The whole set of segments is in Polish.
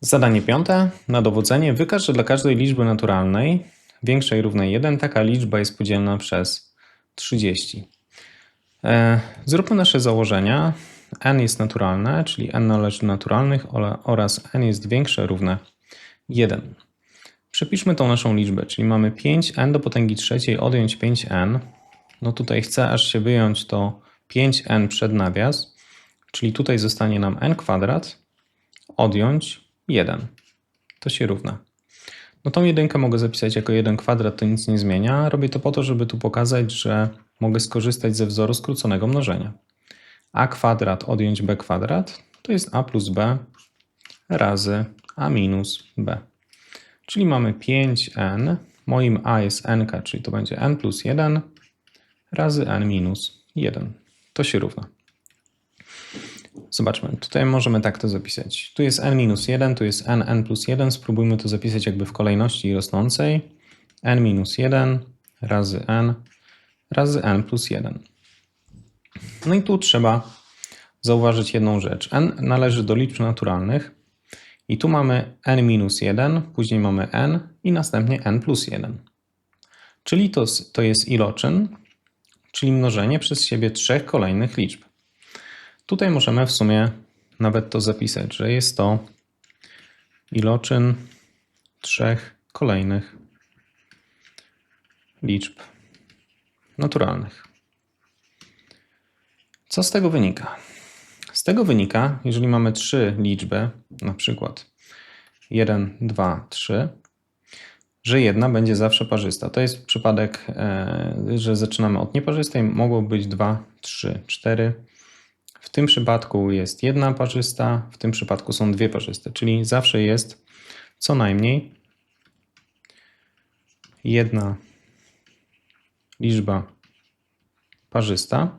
Zadanie piąte. Na dowodzenie wykaż, że dla każdej liczby naturalnej większej równej 1 taka liczba jest podzielna przez 30. E, Zróbmy nasze założenia. n jest naturalne, czyli n należy do naturalnych oraz n jest większe równe 1. Przepiszmy tą naszą liczbę, czyli mamy 5n do potęgi trzeciej odjąć 5n. No tutaj chcę aż się wyjąć to 5n przed nawias, czyli tutaj zostanie nam n kwadrat odjąć 1. To się równa. No tą jedynkę mogę zapisać jako 1 kwadrat, to nic nie zmienia. Robię to po to, żeby tu pokazać, że mogę skorzystać ze wzoru skróconego mnożenia. a kwadrat odjąć b kwadrat to jest a plus b razy a minus b. Czyli mamy 5n, moim a jest n, czyli to będzie n plus 1 razy n minus 1. To się równa. Zobaczmy, tutaj możemy tak to zapisać. Tu jest n minus 1, tu jest n, n plus 1. Spróbujmy to zapisać jakby w kolejności rosnącej. n minus 1 razy n razy n plus 1. No i tu trzeba zauważyć jedną rzecz. n należy do liczb naturalnych i tu mamy n minus 1, później mamy n i następnie n plus 1. Czyli to, to jest iloczyn, czyli mnożenie przez siebie trzech kolejnych liczb. Tutaj możemy w sumie nawet to zapisać, że jest to iloczyn trzech kolejnych liczb naturalnych. Co z tego wynika? Z tego wynika, jeżeli mamy trzy liczby, na przykład 1, 2, 3, że jedna będzie zawsze parzysta. To jest przypadek, e, że zaczynamy od nieparzystej, mogło być 2, 3, 4. W tym przypadku jest jedna parzysta, w tym przypadku są dwie parzyste, czyli zawsze jest co najmniej jedna liczba parzysta.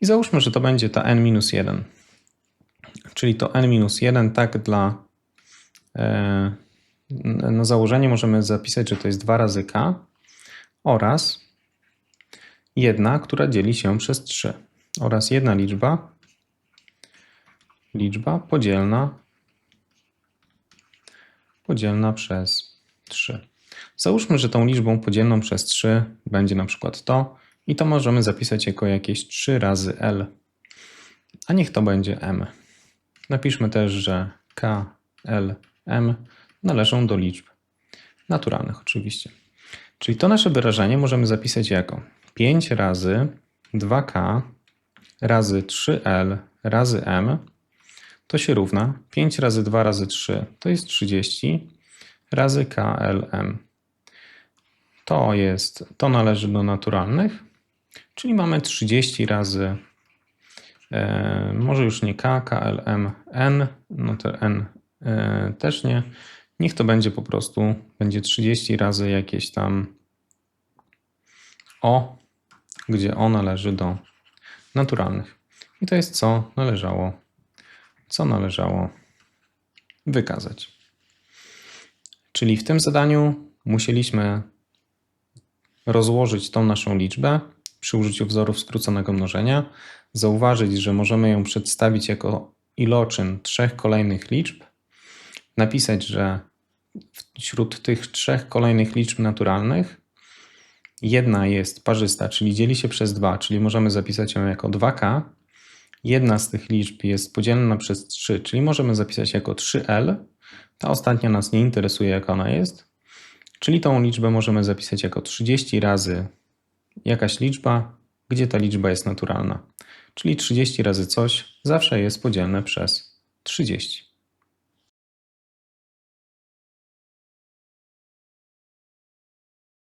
I załóżmy, że to będzie ta n-1. Czyli to n-1 tak dla na założenie możemy zapisać, że to jest 2 razy k oraz jedna, która dzieli się przez 3 oraz jedna liczba liczba podzielna podzielna przez 3. Załóżmy, że tą liczbą podzielną przez 3 będzie na przykład to i to możemy zapisać jako jakieś 3 razy L. A niech to będzie M. Napiszmy też, że K, L, M należą do liczb naturalnych oczywiście. Czyli to nasze wyrażenie możemy zapisać jako 5 razy 2K razy 3L razy M to się równa 5 razy 2 razy 3 to jest 30 razy KLM. To jest, to należy do naturalnych, czyli mamy 30 razy, e, może już nie K, KLM, N, no to N e, też nie. Niech to będzie po prostu, będzie 30 razy jakieś tam O, gdzie O należy do naturalnych. I to jest co należało, co należało wykazać. Czyli w tym zadaniu musieliśmy rozłożyć tą naszą liczbę przy użyciu wzorów skróconego mnożenia, zauważyć, że możemy ją przedstawić jako iloczyn trzech kolejnych liczb, napisać, że wśród tych trzech kolejnych liczb naturalnych jedna jest parzysta, czyli dzieli się przez 2, czyli możemy zapisać ją jako 2k. Jedna z tych liczb jest podzielna przez 3, czyli możemy zapisać jako 3l. Ta ostatnia nas nie interesuje, jaka ona jest. Czyli tą liczbę możemy zapisać jako 30 razy jakaś liczba, gdzie ta liczba jest naturalna. Czyli 30 razy coś zawsze jest podzielne przez 30.